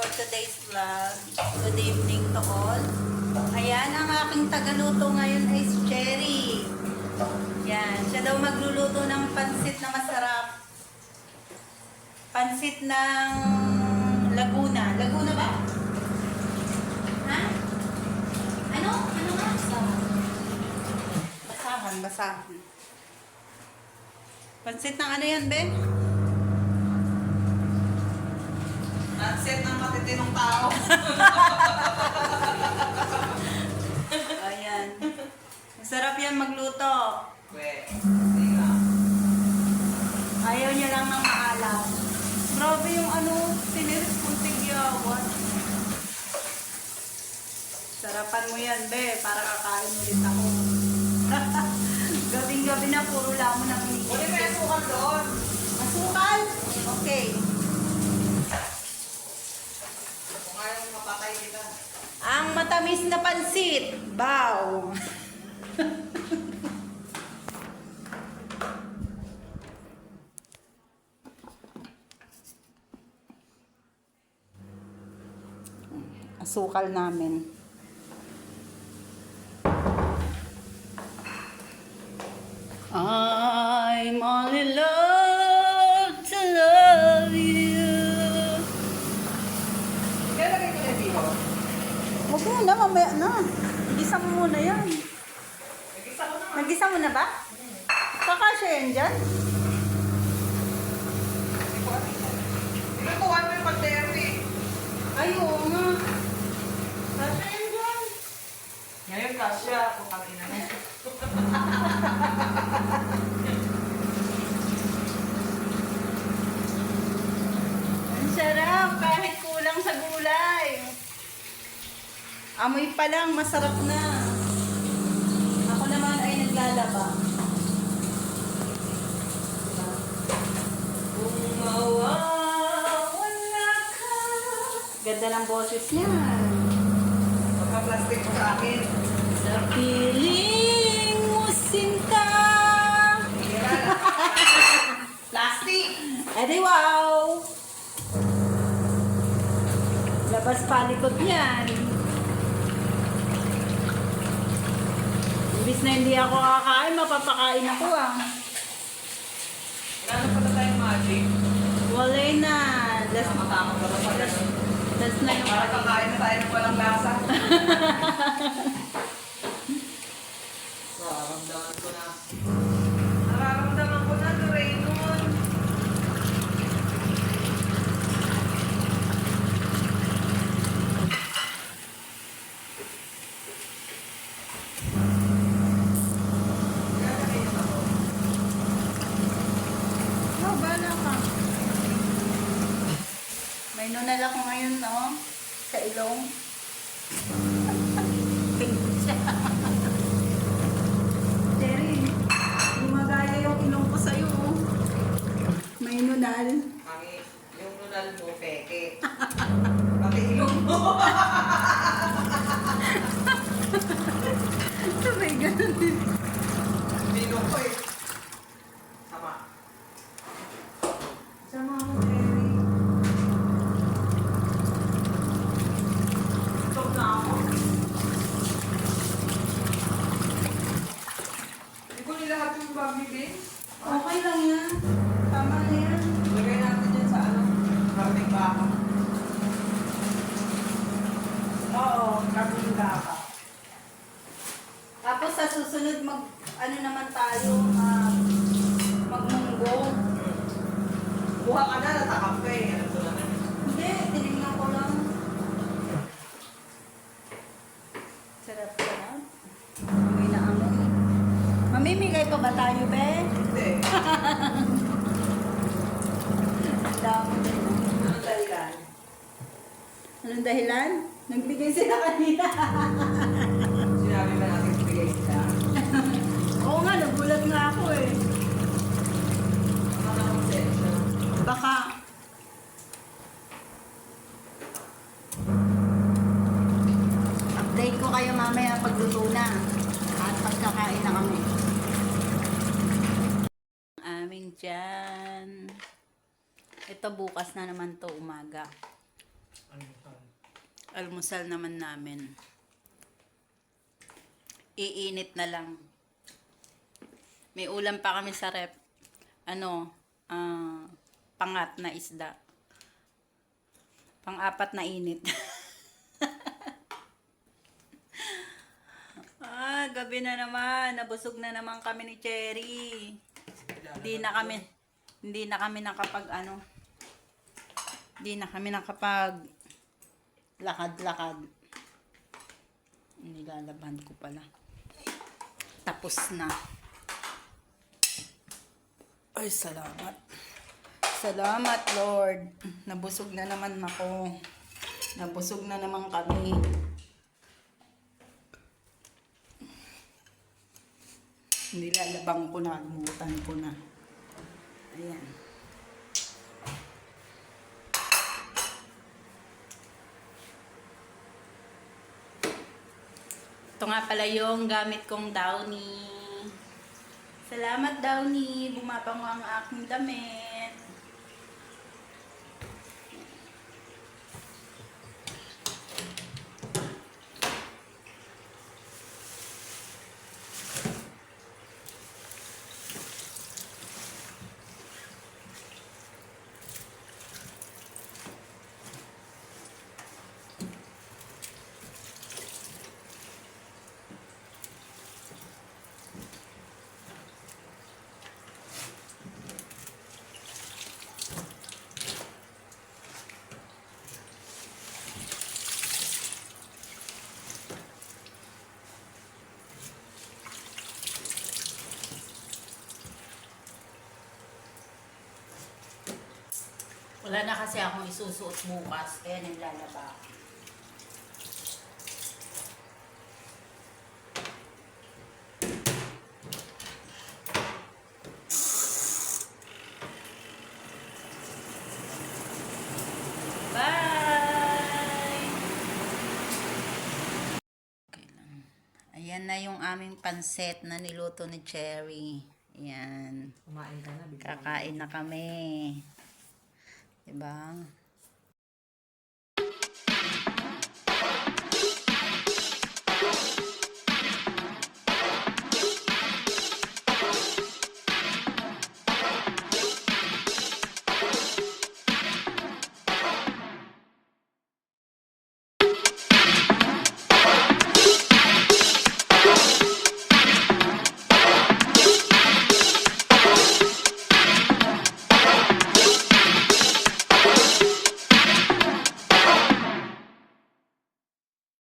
for today's vlog. Good evening to all. Ayan, ang aking tagaluto ngayon ay si Cherry. Yan, siya daw magluluto ng pansit na masarap. Pansit ng Laguna. Laguna ba? Ha? Ano? Ano nga? Basahan, basahan. Pansit ng ano yan, Ben? Set ng matitinong tao. Ayan. Masarap yan magluto. Nga. Ayaw niya lang ng maalam. Grabe yung ano, siniris kong tigyawan. Sarapan mo yan, be, para kakain ulit ako. Gabing-gabi na, puro lamon ang Uli may asukal doon. Masukal? Okay. Kung ayaw mapatay kita. Ang matamis na pansit. Bow. Asukal namin. Huwag mo na, mamaya na. Igisa mo muna yan. Nagisa ko na. Nagisa mo na ba? Kakasya yan dyan? Pinatuwan mo yung pagderi. Ay, oo nga. Kasya yan dyan. Ngayon kasya, kung ang ina niya. Ang sarap, kahit kulang sa gulay. Amoy pa lang, masarap na. Ako naman ay naglalaba. Ka. Ganda ng boses niya. Pagka-plastic mo sa akin. Sa piling mo sinta. Plastic! Edi wow! Labas palikot niyan. Imbis na hindi ako kakain, mapapakain ako ah. Gano'n pala tayong magic? Wala na. Last, Nakatakot sa ganun? last na yung Para kakain na tayo ng walang lasa. Nararamdaman ko na. Nararamdaman ko na, Raymond. Oh, bala ka. May nunal ako ngayon, no? Sa ilong. Pink siya. Jerry, gumagaya yung ilong ko sa'yo. oh. May nunal. Mami, Karning baka. Tapos sa susunod mag ano naman tayo, ah, magmunggo. Buha ka na, natakap ka eh. Alam ko naman. Hindi, tinignan ko lang. Sarap yan. Amoy na amoy. Mamimigay pa ba tayo, be? Hindi. Ang dami din. Ano dahilan? Anong dahilan? Nagbigay sila kanina. Sinabi ba natin bigay sila? Oo nga, nagulat nga ako eh. Ano na konsensya? Baka... Update ko kayo mamaya pagluto na. At pagkakain na kami. Aming dyan. Ito bukas na naman to umaga. Almusal. Naman namin. Iinit na lang. May ulam pa kami sa rep. Ano, ah, pangat na isda. Pang-apat na init. ah, gabi na naman. Nabusog na naman kami ni Cherry. Hindi na kami, hindi na kami nakapag ano, hindi na kami nakapag lakad-lakad. Nilalaban ko pala. Tapos na. Ay, salamat. Salamat, Lord. Nabusog na naman ako. Nabusog na naman kami. Nilalabang ko na, lumutan ko na. Ayan. Ito nga pala yung gamit kong downy. Salamat downy. Bumabango ang aking damit. Wala na kasi akong isusuot bukas. Kaya naglalaba ako. Bye! Okay lang. Ayan na yung aming pansit na niluto ni Cherry. Ayan. Kumain ka na. Kakain na kami. Diba?